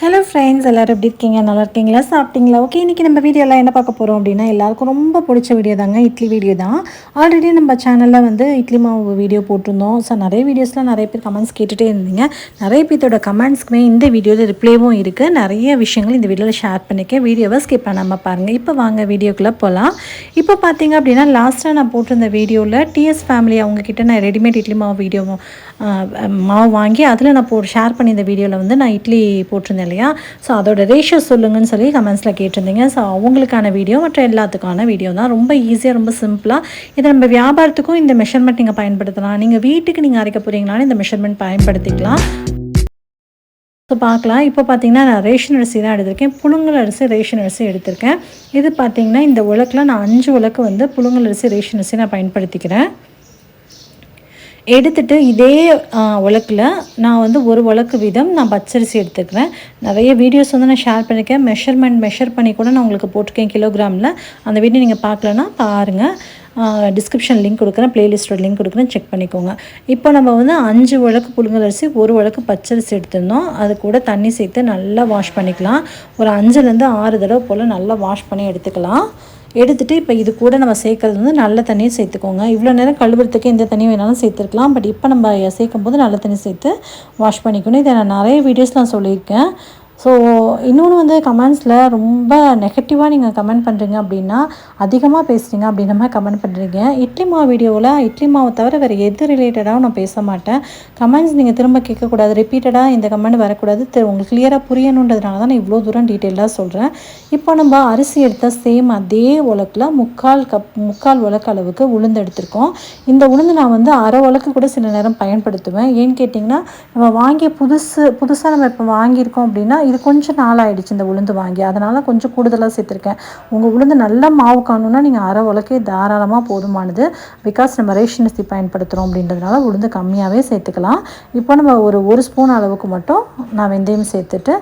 Hello friends எல்லோரும் எப்படி இருக்கீங்க? நல்லா இருக்கீங்களா? சாப்பிட்டீங்களா? ஓகே இன்றைக்கி நம்ம வீடியோலாம் என்ன பார்க்க போகிறோம் அப்படின்னா எல்லாருக்கும் ரொம்ப பிடிச்ச வீடியோ தாங்க. இட்லி வீடியோ தான். ஆல்ரெடி நம்ம சேனலில் வந்து இட்லி மாவு வீடியோ போட்டிருந்தோம். ஸோ நிறைய வீடியோஸ்லாம் நிறைய பேர் கமெண்ட்ஸ் கேட்டுகிட்டே இருந்தீங்க. நிறைய பேர்த்தோட கமெண்ட்ஸ்க்குமே இந்த வீடியோவில் ரிப்ளேவும் இருக்குது நிறைய விஷயங்கள் இந்த வீடியோவில் ஷேர் பண்ணிக்க வீடியோவை ஸ்கிப் பண்ணாமல் பாருங்கள் இப்போ வாங்க வீடியோக்குள்ளே போகலாம் இப்போ பார்த்தீங்க அப்படின்னா லாஸ்ட்டாக நான் போட்டிருந்த வீடியோவில் டிஎஸ் ஃபேமிலி அவங்கக்கிட்ட நான் ரெடிமேட் இட்லி மாவு வீடியோ மாவு வாங்கி அதில் நான் போ ஷேர் பண்ணியிருந்த வீடியோவில் வந்து நான் இட்லி போட்டிருந்தேன். இல்லையா? ஸோ அதோட ரேஷியோ சொல்லுங்கன்னு சொல்லி கமெண்ட்ஸில் கேட்டிருந்தீங்க. ஸோ அவங்களுக்கான வீடியோ மற்ற எல்லாத்துக்கான வீடியோ தான். ரொம்ப ஈஸியாக ரொம்ப சிம்பிளாக இதை நம்ம வியாபாரத்துக்கும் இந்த மெஷர்மெண்ட் நீங்கள் பயன்படுத்தலாம். நீங்கள் வீட்டுக்கு நீங்கள் அரைக்க போகிறீங்களாலும் இந்த மெஷர்மெண்ட் பயன்படுத்திக்கலாம். ஸோ பார்க்கலாம். இப்போ பார்த்தீங்கன்னா நான் ரேஷன் அரிசி தான் எடுத்திருக்கேன். புழுங்கல் அரிசி ரேஷன் அரிசி எடுத்திருக்கேன். இது பார்த்தீங்கன்னா இந்த உலக்கில் நான் அஞ்சு உலக்கு வந்து புழுங்கல் அரிசி ரேஷன் அரிசி நான் பயன்படுத்திக்கிறேன். எடுத்துட்டு இதே உலக்கில் நான் வந்து ஒரு உலக்கு வீதம் நான் பச்சரிசி எடுத்துக்கிறேன் நிறைய வீடியோஸ் வந்து நான் ஷேர் பண்ணியிருக்கேன் மெஷர்மெண்ட் மெஷர் பண்ணி கூட நான் உங்களுக்கு போட்டிருக்கேன் கிலோகிராமில் அந்த வீடியோ நீங்கள் பார்க்கலன்னா பாருங்கள் டிஸ்கிரிப்ஷன் லிங்க் கொடுக்குறேன். ப்ளேலிஸ்ட்டோட லிங்க் கொடுக்குறேன். செக் பண்ணிக்கோங்க. இப்போ நம்ம வந்து அஞ்சு உழக்கு புழுங்கலரிசி ஒரு உழக்கு பச்சரிசி எடுத்திருந்தோம். அது கூட தண்ணி சேர்த்து நல்லா வாஷ் பண்ணிக்கலாம். ஒரு அஞ்சுலேருந்து ஆறு தடவை போல் நல்லா வாஷ் பண்ணி எடுத்துக்கலாம். எடுத்துகிட்டு இப்போ இது கூட நம்ம சேர்க்குறது வந்து நல்ல தண்ணியை சேர்த்துக்கோங்க. இவ்வளோ நேரம் கழுவுறதுக்கு எந்த தண்ணி வேணாலும் சேர்த்துருக்கலாம். பட் இப்போ நம்ம சேர்க்கும் போது நல்ல தண்ணி சேர்த்து வாஷ் பண்ணிக்கணும். இதை நான் நிறைய வீடியோஸ் நான் சொல்லியிருக்கேன். ஸோ இன்னொன்று வந்து கமெண்ட்ஸில் ரொம்ப நெகட்டிவாக நீங்கள் கமெண்ட் பண்ணுறீங்க அப்படின்னா அதிகமாக பேசுகிறீங்க அப்படின்ற மாதிரி கமெண்ட் பண்ணுறீங்க இட்லி மாவு வீடியோவில் இட்லி மாவை தவிர வேறு எது ரிலேட்டடாகவும் நான் பேச மாட்டேன். கமெண்ட்ஸ் நீங்கள் திரும்ப கேட்கக்கூடாது. ரிப்பீட்டடாக இந்த கமெண்ட் வரக்கூடாது. உங்களுக்கு கிளியராக புரியணுன்றதுனால தான் நான் இவ்வளோ தூரம் டீட்டெயிலாக சொல்கிறேன் இப்போ நம்ம அரிசி எடுத்த சேம் அதே உலக்கில் முக்கால் கப் முக்கால் உலக்கு அளவுக்கு உளுந்து எடுத்திருக்கோம். இந்த உளுந்து நான் வந்து அரை உலக்கு கூட சில நேரம் பயன்படுத்துவேன். ஏன்னு கேட்டிங்கன்னா நம்ம வாங்கிய புதுசு புதுசாக நம்ம இப்போ வாங்கியிருக்கோம் அப்படின்னா இது கொஞ்சம் நாள் ஆகிடுச்சு இந்த உளுந்து வாங்கி. அதனால் கொஞ்சம் கூடுதலாக சேர்த்துருக்கேன். உங்கள் உளுந்து நல்ல மாவு காணுன்னா நீங்கள் அரை உலக்கே தாராளமாக போதுமானது. பிகாஸ் நம்ம ரேஷன் அரிசி பயன்படுத்துகிறோம் அப்படின்றதுனால உளுந்து கம்மியாகவே சேர்த்துக்கலாம். இப்போ நம்ம ஒரு ஒரு ஸ்பூன் அளவுக்கு மட்டும் நான் வெந்தயம் சேர்த்துட்டு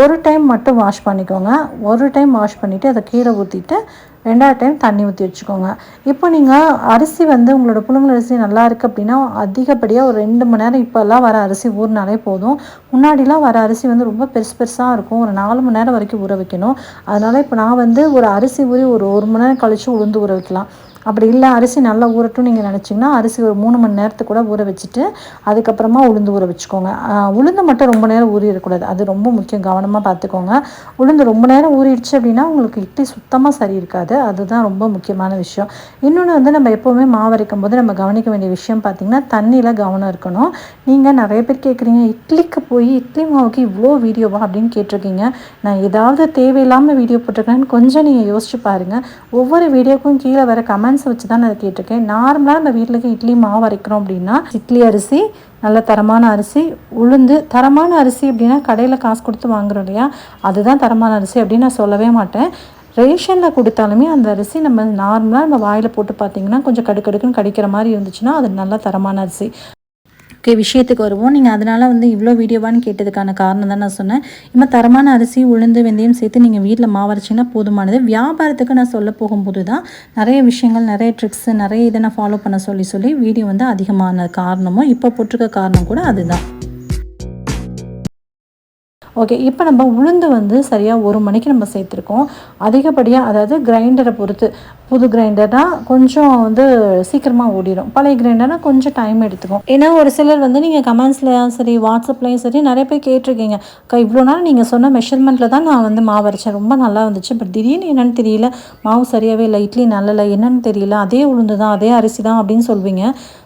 ஒரு டைம் மட்டும் வாஷ் பண்ணிக்கோங்க. ஒரு டைம் வாஷ் பண்ணிவிட்டு அதை கீரை ஊற்றிட்டு ரெண்டாவது டைம் தண்ணி ஊற்றி வச்சுக்கோங்க. இப்போ நீங்கள் அரிசி வந்து உங்களோட புழுங்கல் அரிசி நல்லா இருக்குது அப்படின்னா அதிகப்படியாக ஒரு ரெண்டு மணி நேரம் இப்போல்லாம் வர அரிசி ஊறினாலே போதும். முன்னாடிலாம் வர அரிசி வந்து ரொம்ப பெருசு பெருசாக இருக்கும். ஒரு நாலு மணி நேரம் வரைக்கும் ஊற வைக்கணும். அதனால் இப்போ நான் வந்து ஒரு அரிசி ஊறி ஒரு ஒரு மணி நேரம் கழித்து உளுந்து ஊற வைக்கலாம். அப்படி இல்லை அரிசி நல்லா ஊறட்டும் நீங்கள் நினச்சிங்கன்னா அரிசி ஒரு மூணு மணி நேரத்துக்கு கூட ஊற வச்சுட்டு அதுக்கப்புறமா உளுந்து ஊற வச்சுக்கோங்க. உளுந்து மட்டும் ரொம்ப நேரம் ஊறிடக்கூடாது. அது ரொம்ப முக்கியம். கவனமாக பார்த்துக்கோங்க. உளுந்து ரொம்ப நேரம் ஊறிடுச்சு அப்படின்னா உங்களுக்கு இட்லி சுத்தமாக சரி இருக்காது. அதுதான் ரொம்ப முக்கியமான விஷயம். இன்னொன்று வந்து நம்ம எப்போவுமே மாவு அரைக்கும் போது நம்ம கவனிக்க வேண்டிய விஷயம் பார்த்திங்கன்னா தண்ணியில் கவனம் இருக்கணும். நீங்கள் நிறைய பேர் கேட்குறீங்க இட்லிக்கு போய் இட்லி மாவுக்கு இவ்வளோ வீடியோவா அப்படின்னு கேட்டிருக்கீங்க. நான் ஏதாவது தேவையில்லாமல் வீடியோ போட்டிருக்கேன்னு கொஞ்சம் நீங்கள் யோசிச்சு பாருங்கள் ஒவ்வொரு வீடியோக்கும் கீழே வர கமெண்ட் கமெண்ட்ஸ் வச்சு தான் நான் கேட்டிருக்கேன். நார்மலாக நம்ம வீட்டில் இட்லி மாவு அரைக்கிறோம் அப்படின்னா இட்லி அரிசி நல்ல தரமான அரிசி உளுந்து தரமான அரிசி அப்படின்னா கடையில் காசு கொடுத்து வாங்குறோம் இல்லையா? அதுதான் தரமான அரிசி அப்படின்னு நான் சொல்லவே மாட்டேன். ரேஷனில் கொடுத்தாலுமே அந்த அரிசி நம்ம நார்மலாக நம்ம வாயில் போட்டு பார்த்திங்கன்னா கொஞ்சம் கடுக்கடுக்குன்னு கடிக்கிற மாதிரி இருந்துச்சுன்னா அது நல்ல தரமான அரிசி. விஷயத்துக்கு வருவோம். நீங்கள் அதனால் வந்து இவ்வளோ வீடியோவான்னு கேட்டதுக்கான காரணம் தான் நான் சொன்னேன். இம்மா தரமான அரிசி உளுந்து வெந்தயம் சேர்த்து நீங்கள் வீட்டில் மாவரைச்சிங்கன்னா போதுமானது. வியாபாரத்துக்கு நான் சொல்ல போகும்போது தான் நிறைய விஷயங்கள் நிறைய ட்ரிக்ஸு நிறைய இதை நான் ஃபாலோ பண்ண சொல்லி சொல்லி வீடியோ வந்து அதிகமான காரணமும் இப்போ போட்டிருக்க காரணம் கூட அதுதான். ஓகே இப்போ நம்ம உளுந்து வந்து சரியாக ஒரு மணிக்கு நம்ம சேர்த்துருக்கோம். அதிகப்படியாக அதாவது கிரைண்டரை பொறுத்து புது கிரைண்டர்னால் கொஞ்சம் வந்து சீக்கிரமாக ஓடிடும் பழைய கிரைண்டர்னால் கொஞ்சம் டைம் எடுத்துக்கும். ஏன்னா ஒரு சிலர் வந்து நீங்கள் கமெண்ட்ஸ்லையும் சரி வாட்ஸ்அப்லேயும் சரி நிறைய பேர் கேட்டிருக்கீங்க. அக்கா இவ்வளோ நாள் நீங்கள் சொன்ன மெஷர்மெண்ட்டில் தான் நான் வந்து மாவு அரைச்சேன். ரொம்ப நல்லா வந்துச்சு. பட் திடீர்னு என்னென்னு தெரியல. மாவு சரியாகவே இல்லை இட்லி நல்லலை என்னென்னு தெரியல. அதே உளுந்து தான் அதே அரிசி தான் அப்படின்னு சொல்வீங்க.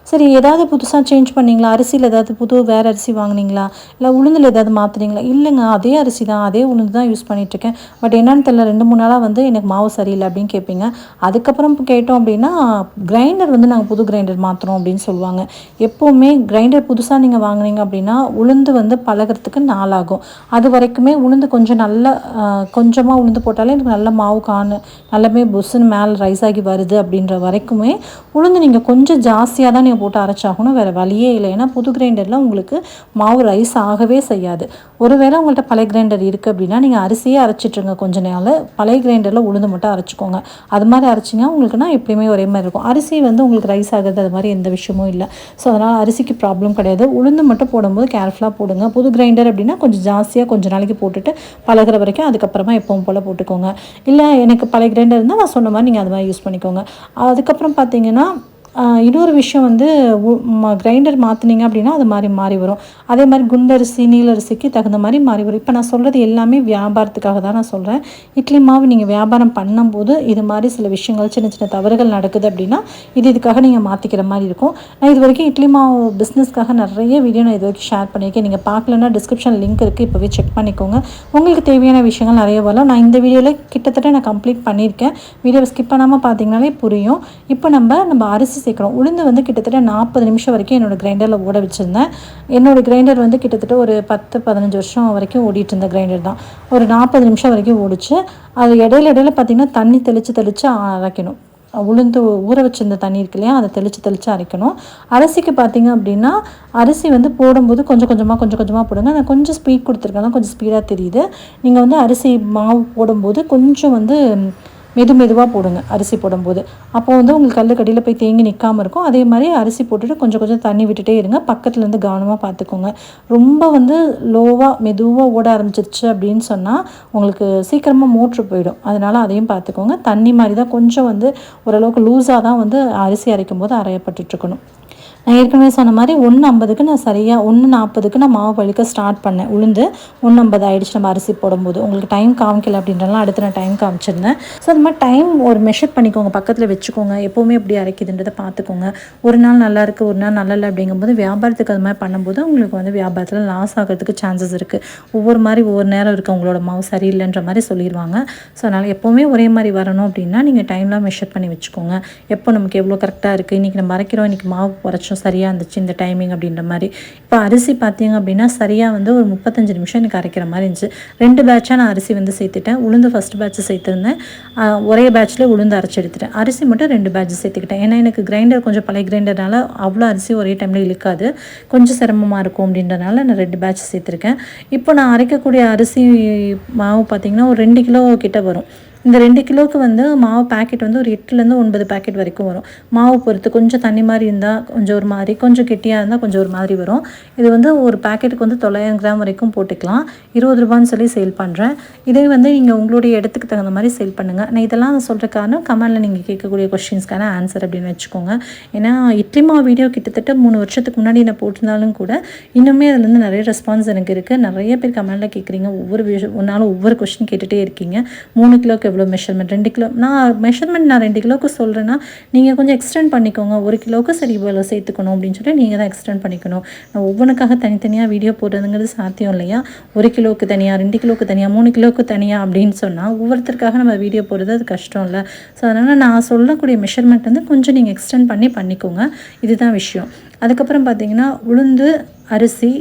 சரி ஏதாவது புதுசாக சேஞ்ச் பண்ணிங்களா? அரிசியில் ஏதாவது புது வேறு அரிசி வாங்கினீங்களா? இல்லை உளுந்தில் ஏதாவது மாற்றுறீங்களா இல்லைங்க அதே அரிசி தான். அதே உளுந்து தான் யூஸ் பண்ணிகிட்ருக்கேன் பட் என்னென்னு தெரியல ரெண்டு மூணு நாளாக வந்து எனக்கு மாவு சரியில்லை அப்படின்னு கேட்பீங்க அதுக்கப்புறம் கேட்டோம் அப்படின்னா கிரைண்டர் வந்து நாங்கள் புது கிரைண்டர் மாற்றுறோம் அப்படின்னு சொல்லுவாங்க. எப்போவுமே கிரைண்டர் புதுசாக நீங்கள் வாங்கினீங்க அப்படின்னா உளுந்து வந்து பழகிறதுக்கு நாளாகும். அது வரைக்குமே உளுந்து கொஞ்சம் நல்ல கொஞ்சமாக உளுந்து போட்டாலே எனக்கு நல்ல மாவு காணு நல்லாமே புஸ்ஸுன்னு மேலே ரைஸ் ஆகி வருது அப்படின்ற வரைக்குமே உளுந்து நீங்கள் கொஞ்சம் ஜாஸ்தியாக தான் நீங்கள் போட்டு அரைச்சாகணும் வேறு வழியே இல்லை. ஏன்னா புது கிரைண்டரில் உங்களுக்கு மாவு ரைஸ் ஆகவே செய்யாது. ஒருவேளை உங்கள்கிட்ட பழைய கிரைண்டர் இருக்குது அப்படின்னா நீங்கள் அரிசியே அரைச்சிட்ருங்க கொஞ்ச நாள். பழைய கிரைண்டரில் உளுந்து மட்டும் அரைச்சிக்கோங்க. அது மாதிரி அரைச்சிங்கன்னா உங்களுக்குனா எப்பயுமே ஒரே மாதிரி இருக்கும். அரிசி வந்து உங்களுக்கு ரைஸ் ஆகிறது அது மாதிரி எந்த விஷயமும் இல்லை. ஸோ அதனால் அரிசிக்கு ப்ராப்ளம் கிடையாது. உளுந்து மட்டும் போடும்போது கேர்ஃபுல்லாக போடுங்க. புது கிரைண்டர் அப்படின்னா கொஞ்சம் ஜாஸ்தியாக கொஞ்ச நாளைக்கு போட்டுட்டு பழகுற வரைக்கும் அதுக்கப்புறமா எப்பவும் போல் போட்டுக்கோங்க. இல்லை எனக்கு பழைய கிரைண்டர் இருந்தால் நான் சொன்ன மாதிரி நீங்கள் அது மாதிரி யூஸ் பண்ணிக்கோங்க. அதுக்கப்புறம் பார்த்தீங்கன்னா இன்னொரு விஷயம் வந்து கிரைண்டர் மாற்றினீங்க அப்படின்னா அது மாதிரி மாறி வரும். அதே மாதிரி குண்டரிசி நீலரிசிக்கு தகுந்த மாதிரி மாறி வரும். இப்போ நான் சொல்கிறது எல்லாமே வியாபாரத்துக்காக தான் நான் சொல்கிறேன் இட்லி மாவு நீங்கள் வியாபாரம் பண்ணும்போது இது மாதிரி சில விஷயங்கள் சின்ன சின்ன தவறுகள் நடக்குது அப்படின்னா இது இதுக்காக நீங்கள் மாற்றிக்கிற மாதிரி இருக்கும். நான் இது வரைக்கும் இட்லி மாவு பிஸ்னஸ்க்காக நிறைய வீடியோ நான் இது வரைக்கும் ஷேர் பண்ணியிருக்கேன். நீங்கள் பார்க்கலன்னா டிஸ்கிரிப்ஷன் லிங்க் இருக்குது இப்போவே செக் பண்ணிக்கோங்க. உங்களுக்கு தேவையான விஷயங்கள் நிறைய வரலாம். நான் இந்த வீடியோவில் கிட்டத்தட்ட நான் கம்ப்ளீட் பண்ணியிருக்கேன். வீடியோவை ஸ்கிப் பண்ணாமல் பார்த்தீங்கனாலே புரியும். இப்போ நம்ம நம்ம அரிசி சேர்க்குறோம். உளுந்து வந்து கிட்டத்தட்ட நாற்பது நிமிஷம் வரைக்கும் என்னோடய கிரைண்டரில் ஓட வச்சுருந்தேன். என்னோடய கிரைண்டர் வந்து கிட்டத்தட்ட ஒரு பத்து பதினஞ்சு வருஷம் வரைக்கும் ஓடிட்டு இருந்த கிரைண்டர் தான். ஒரு நாற்பது நிமிஷம் வரைக்கும் ஓடிச்சு. அது இடையில இடையில பார்த்திங்கன்னா தண்ணி தெளித்து தெளித்து அரைக்கணும். உளுந்து ஊற வச்சிருந்த தண்ணி இருக்கு இல்லையா அதை தெளித்து தெளித்து அரைக்கணும். அரிசிக்கு பார்த்தீங்க அப்படின்னா அரிசி வந்து போடும்போது கொஞ்சம் கொஞ்சமாக கொஞ்சம் கொஞ்சமாக போடுங்க. நான் கொஞ்சம் ஸ்பீட் கொடுத்துருக்கேன். கொஞ்சம் ஸ்பீடாக தெரியுது. நீங்கள் வந்து அரிசி மாவு போடும்போது கொஞ்சம் வந்து மெது மெதுவாக போடுங்க அரிசி போடும்போது. அப்போ வந்து உங்களுக்கு கல் கடியில் போய் தேங்கி நிற்காம இருக்கும். அதே மாதிரி அரிசி போட்டுட்டு கொஞ்சம் கொஞ்சம் தண்ணி விட்டுட்டே இருங்க. பக்கத்துலேருந்து கவனமாக பார்த்துக்கோங்க ரொம்ப வந்து லோவாக மெதுவாக ஓட ஆரம்பிச்சிருச்சு அப்படின்னு சொன்னால் உங்களுக்கு சீக்கிரமாக மோட்ரு போயிடும். அதனால் அதையும் பார்த்துக்கோங்க தண்ணி மாதிரி தான் கொஞ்சம் வந்து ஓரளவுக்கு லூஸாக தான் வந்து அரிசி அரைக்கும் போது அரையப்பட்டுட்ருக்கணும் நான் ஏற்கனவே சொன்ன மாதிரி ஒன்று ஐம்பதுக்கு நான் சரியாக ஒன்று நாற்பதுக்கு நான் மாவு பழிக்க ஸ்டார்ட் பண்ணேன். உளுந்து ஒன்று ஐம்பது ஆகிடுச்சு நம்ம அரிசி போடும்போது. உங்களுக்கு டைம் காமிக்கல அப்படின்றலாம் அடுத்து நான் டைம் காமிச்சிருந்தேன். ஸோ அது மாதிரி டைம் ஒரு மெஷர் பண்ணிக்கோங்க. பக்கத்தில் வச்சுக்கோங்க. எப்போவுமே எப்படி அரைக்குதுன்றதை பார்த்துக்கோங்க. ஒரு நாள் நல்லா இருக்குது ஒரு நாள் நல்லா இல்லை அப்படிங்கும்போது வியாபாரத்துக்கு அது மாதிரி பண்ணும்போது உங்களுக்கு வந்து வியாபாரத்தில் லாஸ் ஆகிறதுக்கு சான்சஸ் இருக்குது ஒவ்வொரு மாதிரி ஒவ்வொரு நேரம் இருக்குது உங்களோட மாவு சரியில்லைன்ற மாதிரி சொல்லிடுவாங்க ஸோ அதனால் எப்போவுமே ஒரே மாதிரி வரணும் அப்படின்னா நீங்கள் டைம்லாம் மெஷர் பண்ணி வச்சுக்கோங்க. எப்போ நமக்கு எவ்வளோ கரெக்டாக இருக்குது இன்றைக்கி நம்ம அரைக்கிறோம். இன்றைக்கி மாவு குறைச்சி நிமிஷம் சரியாக இருந்துச்சு இந்த டைமிங் அப்படின்ற மாதிரி. இப்போ அரிசி பார்த்தீங்க அப்படின்னா சரியாக வந்து ஒரு முப்பத்தஞ்சு நிமிஷம் எனக்கு அரைக்கிற மாதிரி இருந்துச்சு. ரெண்டு பேட்சாக நான் அரிசி வந்து சேர்த்துட்டேன். உளுந்து ஃபஸ்ட் பேட்ச் சேர்த்துருந்தேன். ஒரே பேட்ச்சில் உளுந்து அரைச்சி எடுத்துட்டேன். அரிசி மட்டும் ரெண்டு பேட்ச் சேர்த்துக்கிட்டேன். ஏன்னா எனக்கு கிரைண்டர் கொஞ்சம் பழைய கிரைண்டர்னால அவ்வளோ அரிசி ஒரே டைமில் இழுக்காது. கொஞ்சம் சிரமமாக இருக்கும் அப்படின்றனால நான் ரெண்டு பேட்ச் சேர்த்துருக்கேன். இப்போ நான் அரைக்கக்கூடிய அரிசி மாவு பார்த்திங்கன்னா ஒரு ரெண்டு கிலோ கிட்ட வரும். இந்த ரெண்டு கிலோவுக்கு வந்து மாவு பேக்கெட் வந்து ஒரு எட்டுலேருந்து ஒன்பது பேக்கெட் வரைக்கும் வரும். மாவு பொறுத்து கொஞ்சம் தண்ணி மாதிரி இருந்தால் கொஞ்சம் ஒரு மாதிரி கொஞ்சம் கெட்டியாக இருந்தால் கொஞ்சம் ஒரு மாதிரி வரும். இது வந்து ஒரு பேக்கெட்டுக்கு வந்து தொள்ளாயிரம் கிராம் வரைக்கும் போட்டுக்கலாம். இருபது ரூபான்னு சொல்லி சேல் பண்ணுறேன் இதே வந்து நீங்கள் உங்களுடைய இடத்துக்கு தகுந்த மாதிரி சேல் பண்ணுங்கள் நான் இதெல்லாம் சொல்கிற காரணம் கமெண்டில் நீங்கள் கேட்கக்கூடிய கொஷின்ஸ்க்கான ஆன்சர் அப்படின்னு வச்சுக்கோங்க. ஏன்னா இட்லி மாவு வீடியோ கிட்டத்தட்ட மூணு வருஷத்துக்கு முன்னாடி நான் போட்டிருந்தாலும் கூட இன்னுமே அதுலேருந்து நிறைய ரெஸ்பான்ஸ் எனக்கு இருக்குது நிறைய பேர் கமெண்டில் கேட்குறீங்க ஒவ்வொரு விஷயம் ஒன்றாலும் ஒவ்வொரு கொஷின் கேட்டுகிட்டே இருக்கீங்க. மூணு கிலோக்கு எவ்வளோ மெஷர்மெண்ட் ரெண்டு கிலோ நான் மெஷர்மெண்ட் நான் ரெண்டு கிலோவுக்கு சொல்கிறேன்னா நீங்கள் கொஞ்சம் எக்ஸ்டெண்ட் பண்ணிக்கோங்க. ஒரு கிலோவுக்கு சரி இவ்வளோ சேர்த்துக்கணும் அப்படின்னு சொல்லி நீங்கள் தான் எக்ஸ்டெண்ட் பண்ணிக்கணும். நான் ஒவ்வொன்றுக்காக தனித்தனியாக வீடியோ போடுறதுங்கிறது சாத்தியம் இல்லையா? ஒரு கிலோவுக்கு தனியாக ரெண்டு கிலோவுக்கு தனியாக மூணு கிலோவுக்கு தனியாக அப்படின்னு சொன்னால் ஒவ்வொருத்தருக்காக நம்ம வீடியோ போடுறது அது கஷ்டம் இல்லை. ஸோ அதனால் நான் சொல்லக்கூடிய மெஷர்மெண்ட் வந்து கொஞ்சம் நீங்கள் எக்ஸ்டெண்ட் பண்ணி பண்ணிக்கோங்க. இதுதான் விஷயம். அதுக்கப்புறம் பார்த்தீங்கன்னா உளுந்து அரிசி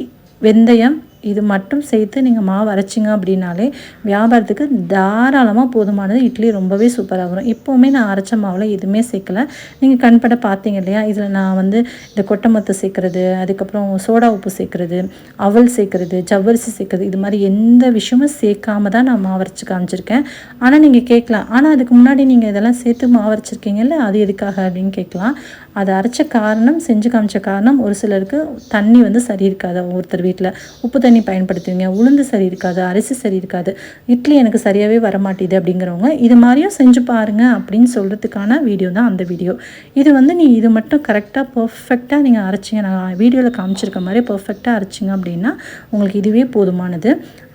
வெந்தயம் இது மட்டும் சேர்த்து நீங்கள் மாவு அரைச்சிங்க அப்படின்னாலே வியாபாரத்துக்கு தாராளமாக போதுமானது. இட்லி ரொம்பவே சூப்பராக வரும். இப்போவுமே நான் அரைச்ச மாவில் எதுவுமே சேர்க்கல. நீங்கள் கண்பட பார்த்தீங்க இல்லையா? இதில் நான் வந்து இந்த கொட்டை மத்து சேர்க்குறது அதுக்கப்புறம் சோடா உப்பு சேர்க்குறது அவல் சேர்க்குறது ஜவ்வரிசி சேர்க்குறது இது மாதிரி எந்த விஷயமும் சேர்க்காம தான் நான் மாவு அரைச்சி காமிச்சிருக்கேன். ஆனால் நீங்கள் கேட்கலாம். ஆனால் அதுக்கு முன்னாடி நீங்கள் இதெல்லாம் சேர்த்து மாவு அரைச்சிருக்கீங்கல்ல அது எதுக்காக அப்படின்னு கேட்கலாம். அதை அரைச்ச காரணம் செஞ்சு காமிச்ச காரணம் ஒரு சிலருக்கு தண்ணி வந்து சரி இருக்காது. ஒருத்தர் வீட்டில் உப்பு தண்ணி பயன்படுத்துவீங்க. உளுந்து சரி இருக்காது அரிசி சரி இருக்காது. இட்லி எனக்கு சரியாகவே வரமாட்டேது அப்படிங்கிறவங்க இது மாதிரியும் செஞ்சு பாருங்க அப்படின்னு சொல்கிறதுக்கான வீடியோ தான் அந்த வீடியோ. இது வந்து நீ இது மட்டும் கரெக்டாக பர்ஃபெக்டாக நீங்கள் அரைச்சிங்க. நான் வீடியோவில் காமிச்சிருக்க மாதிரி பர்ஃபெக்டாக அரைச்சிங்க அப்படின்னா உங்களுக்கு இதுவே போதுமானது.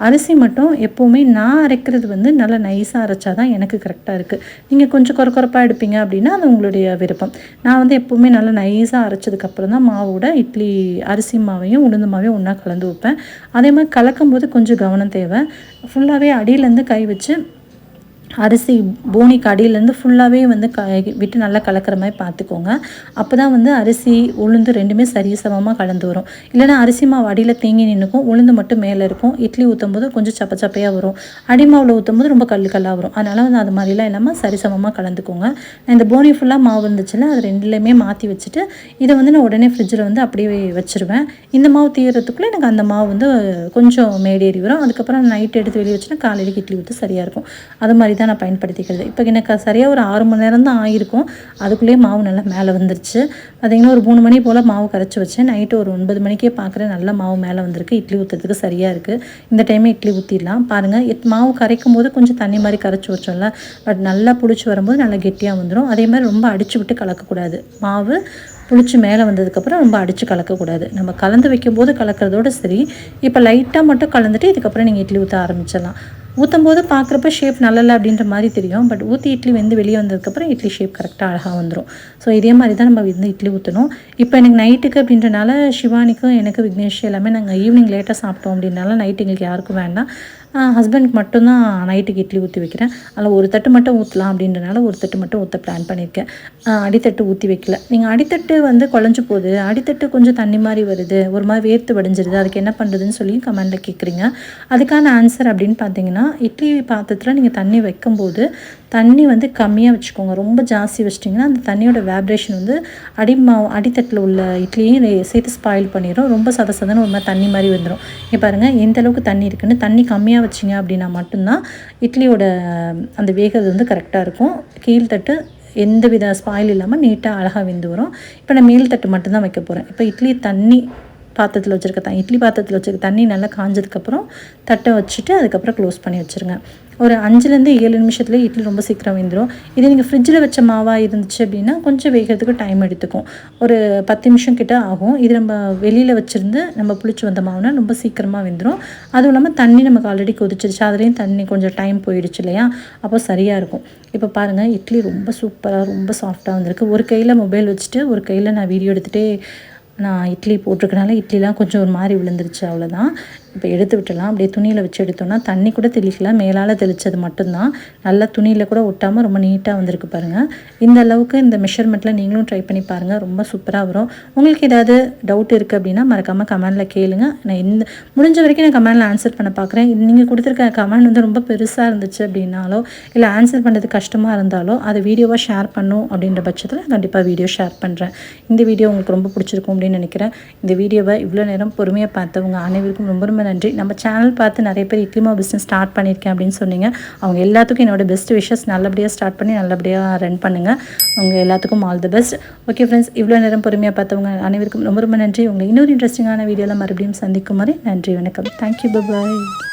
அரிசி மட்டும் எப்போவுமே நான் அரைக்கிறது வந்து நல்லா நைஸாக அரைச்சா தான் எனக்கு கரெக்டாக இருக்குது நீங்கள் கொஞ்சம் குறக்குறப்பாக எடுப்பீங்க அப்படின்னா அது உங்களுடைய விருப்பம். நான் வந்து எப்போவுமே நல்லா நைஸாக அரைச்சதுக்கப்புறம் தான் மாவோட இட்லி அரிசி மாவையும் உளுந்து மாவையும் ஒன்றா கலந்து வைப்பேன் அதே மாதிரி கலக்கும் போது கொஞ்சம் கவனம் தேவை. ஃபுல்லாகவே அடியிலேருந்து கை வச்சு அரிசி போனிக்கு அடியிலேருந்து ஃபுல்லாகவே வந்து க விட்டு நல்லா கலக்கிற மாதிரி பார்த்துக்கோங்க. அப்போ தான் வந்து அரிசி உளுந்து ரெண்டுமே சரி சமமாக கலந்து வரும். இல்லைனா அரிசி மாவு அடியில் தேங்கி நின்றுக்கும் உளுந்து மட்டும் மேலே இருக்கும். இட்லி ஊற்றும் போது கொஞ்சம் சப்ப சப்பையாக வரும். அடி மாவில் ஊற்றும் போது ரொம்ப கல் கல்லாக வரும். அதனால் வந்து அது மாதிரிலாம் இல்லாமல் சரிசமமாக கலந்துக்கோங்க. நான் இந்த போனி ஃபுல்லாக மாவு இருந்துச்சுன்னா அது ரெண்டுலேயுமே மாற்றி வச்சுட்டு இதை வந்து நான் உடனே ஃப்ரிட்ஜில் வந்து அப்படியே வச்சுருவேன். இந்த மாவு தீர்றதுக்குள்ளே எனக்கு அந்த மாவு வந்து கொஞ்சம் மேடேறி வரும். அதுக்கப்புறம் நைட் எடுத்து வெளியே வச்சுன்னா காலையில் இட்லி ஊற்று சரியாக இருக்கும். அது மாதிரி தான் நான் பயன்படுத்திக்கிறது. இப்போ எனக்கு சரியாக ஒரு ஆறு மணி நேரம் தான் ஆகிருக்கும் அதுக்குள்ளேயே மாவு நல்லா மேலே வந்துருச்சு. பார்த்திங்கன்னா ஒரு மூணு மணி போல் மாவு கரைச்சி வச்சேன். நைட்டு ஒரு ஒன்பது மணிக்கே பார்க்குறேன் நல்லா மாவு மேலே வந்திருக்கு. இட்லி ஊற்றுறதுக்கு சரியாக இருக்குது இந்த டைமே இட்லி ஊற்றிடலாம் பாருங்கள் மாவு கரைக்கும் போது கொஞ்சம் தண்ணி மாதிரி கரைச்சி வச்சோம்ல பட் நல்லா பிடிச்சி வரும்போது நல்லா கெட்டியாக வந்துடும் அதே மாதிரி ரொம்ப அடிச்சு விட்டு கலக்கக்கூடாது. மாவு புளிச்சு மேலே வந்ததுக்கப்புறம் ரொம்ப அடித்து கலக்கக்கூடாது. நம்ம கலந்து வைக்கும்போது கலக்கிறதோட சரி. இப்போ லைட்டாக மட்டும் கலந்துட்டு இதுக்கப்புறம் நீங்கள் இட்லி ஊற்ற ஆரம்பிச்சிடலாம். ஊற்றும் போது பார்க்குறப்ப ஷேப் நல்லல அப்படின்ற மாதிரி தெரியும். பட் ஊற்றி இட்லி வந்து வெளியே வந்ததுக்கப்புறம் இட்லி ஷேப் கரெக்டாக அழகாக வந்துடும் ஸோ இதே மாதிரி தான் நம்ம வந்து இட்லி ஊற்றணும் இப்போ எனக்கு நைட்டுக்கு அப்படின்றனால சிவானிக்கும் எனக்கு விக்னேஷ் எல்லாமே நாங்கள் ஈவினிங் லேட்டாக சாப்பிட்டோம் அப்படின்னால நைட் எங்களுக்கு யாருக்கும் வேண்டாம். ஹஸ்பண்ட்க்கு மட்டும்தான் நைட்டுக்கு இட்லி ஊற்றி வைக்கிறேன். அதில் ஒரு தட்டு மட்டும் ஊற்றலாம் அப்படின்றனால ஒரு தட்டு மட்டும் ஊற்ற பிளான் பண்ணியிருக்கேன். அடித்தட்டு ஊற்றி வைக்கல. நீங்கள் அடித்தட்டு வந்து குழஞ்சி போகுது. அடித்தட்டு கொஞ்சம் தண்ணி மாதிரி வருது. ஒரு மாதிரி வேர்த்து வடிஞ்சிருது. அதுக்கு என்ன பண்ணுறதுன்னு சொல்லி கமெண்டில் கேட்குறீங்க அதுக்கான ஆன்சர் அப்படின்னு பார்த்தீங்கன்னா இட்லி பாத்திரத்தில் நீங்கள் தண்ணி வைக்கும்போது தண்ணி வந்து கம்மியாக வச்சுக்கோங்க. ரொம்ப ஜாஸ்தி வச்சிட்டிங்கன்னா அந்த தண்ணியோட வேப்ரேஷன் வந்து அடிமா அடித்தட்டில் உள்ள இட்லியும் சேர்த்து ஸ்பாயில் பண்ணிடும் ரொம்ப சத சதன்னு ஒரு மாதிரி தண்ணி மாதிரி வந்துடும் இங்கே பாருங்கள் எந்த அளவுக்கு தண்ணி இருக்குன்னு. தண்ணி கம்மியாக வச்சிங்க அப்படின்னா மட்டும்தான் இட்லியோட அந்த வேகிறது வந்து கரெக்டாக இருக்கும். கீழ்த்தட்டு எந்த வித ஸ்பாயில் இல்லாமல் நீட்டாக அழகாக வெந்து வரும். இப்போ நான் மேல் தட்டு மட்டும்தான் வைக்க போகிறேன் இப்போ இட்லி தண்ணி பாத்திரத்தில் வச்சுருக்க த இட்லி பாத்திரத்தில் வச்சுருக்க தண்ணி நல்லா காஞ்சதுக்கப்புறம் தட்டை வச்சுட்டு அதுக்கப்புறம் க்ளோஸ் பண்ணி வச்சுருங்க. ஒரு அஞ்சுலேருந்து ஏழு நிமிஷத்துல இட்லி ரொம்ப சீக்கிரம் வெந்துடும் இதே நீங்கள் ஃப்ரிட்ஜில் வச்ச மாவாக இருந்துச்சு அப்படின்னா கொஞ்சம் வேகிறதுக்கு டைம் எடுத்துக்கும். ஒரு பத்து நிமிஷம் கிட்ட ஆகும். இது நம்ம வெளியில் வச்சுருந்து நம்ம புளிச்சு வந்த மாவுனா ரொம்ப சீக்கிரமாக வெந்துடும் அதுவும் இல்லாமல் தண்ணி நமக்கு ஆல்ரெடி கொதிச்சிருச்சு. அதுலேயும் தண்ணி கொஞ்சம் டைம் போயிடுச்சு இல்லையா? அப்போ சரியாக இருக்கும். இப்போ பாருங்கள் இட்லி ரொம்ப சூப்பராக ரொம்ப சாஃப்டாக வந்திருக்கு. ஒரு கையில் மொபைல் வச்சுட்டு ஒரு கையில் நான் வீடியோ எடுத்துகிட்டே நான் இட்லி போட்டிருக்கனால இட்லிலாம் கொஞ்சம் ஒரு மாதிரி விழுந்துருச்சு அவ்வளோதான் இப்போ எடுத்து விட்டுலாம் அப்படியே துணியில் வச்சு எடுத்தோம்னா தண்ணி கூட தெளிக்கல மேலால் தெளித்தது மட்டும்தான். நல்லா துணியில் கூட ஒட்டாமல் ரொம்ப நீட்டாக வந்திருக்கு பாருங்கள் இந்த அளவுக்கு இந்த மெஷர்மெண்ட்டில் நீங்களும் ட்ரை பண்ணி பாருங்கள் ரொம்ப சூப்பராக வரும். உங்களுக்கு ஏதாவது டவுட் இருக்குது அப்படின்னா மறக்காமல் கமெண்டில் கேளுங்க. நான் எந்த முடிஞ்ச வரைக்கும் நான் கமெண்டில் ஆன்சர் பண்ண பார்க்குறேன் நீங்கள் கொடுத்துருக்க கமெண்ட் வந்து ரொம்ப பெருசாக இருந்துச்சு அப்படின்னாலோ இல்லை ஆன்சர் பண்ணுறது கஷ்டமாக இருந்தாலோ அதை வீடியோவாக ஷேர் பண்ணும் அப்படின்ற பட்சத்தில் கண்டிப்பாக வீடியோ ஷேர் பண்ணுறேன் இந்த வீடியோ உங்களுக்கு ரொம்ப பிடிச்சிருக்கும் அப்படின்னு நினைக்கிறேன். இந்த வீடியோவை இவ்வளோ நேரம் பொறுமையாக பார்த்தவங்க அனைவருக்கும் ரொம்ப ரொம்ப நன்றி. நம்ம சேனல் பார்த்து நிறைய பேர் இட்லிமா பிஸ்னஸ் ஸ்டார்ட் பண்ணியிருக்கேன் அப்படின்னு சொன்னீங்க. அவங்க எல்லாத்துக்கும் என்னோட பெஸ்ட் விஷஸ் நல்லபடியாக ஸ்டார்ட் பண்ணி நல்லபடியாக ரன் பண்ணுங்கள் அவங்க எல்லாத்துக்கும் all the best okay friends இவ்வளோ நேரம் பொறுமையாக பார்த்தவங்க அனைவருக்கும் ரொம்ப ரொம்ப நன்றி. உங்களை இன்னொரு இன்ட்ரெஸ்டிங்கான வீடியோவில் மறுபடியும் சந்திக்கும் வரை நன்றி வணக்கம். Thank you bye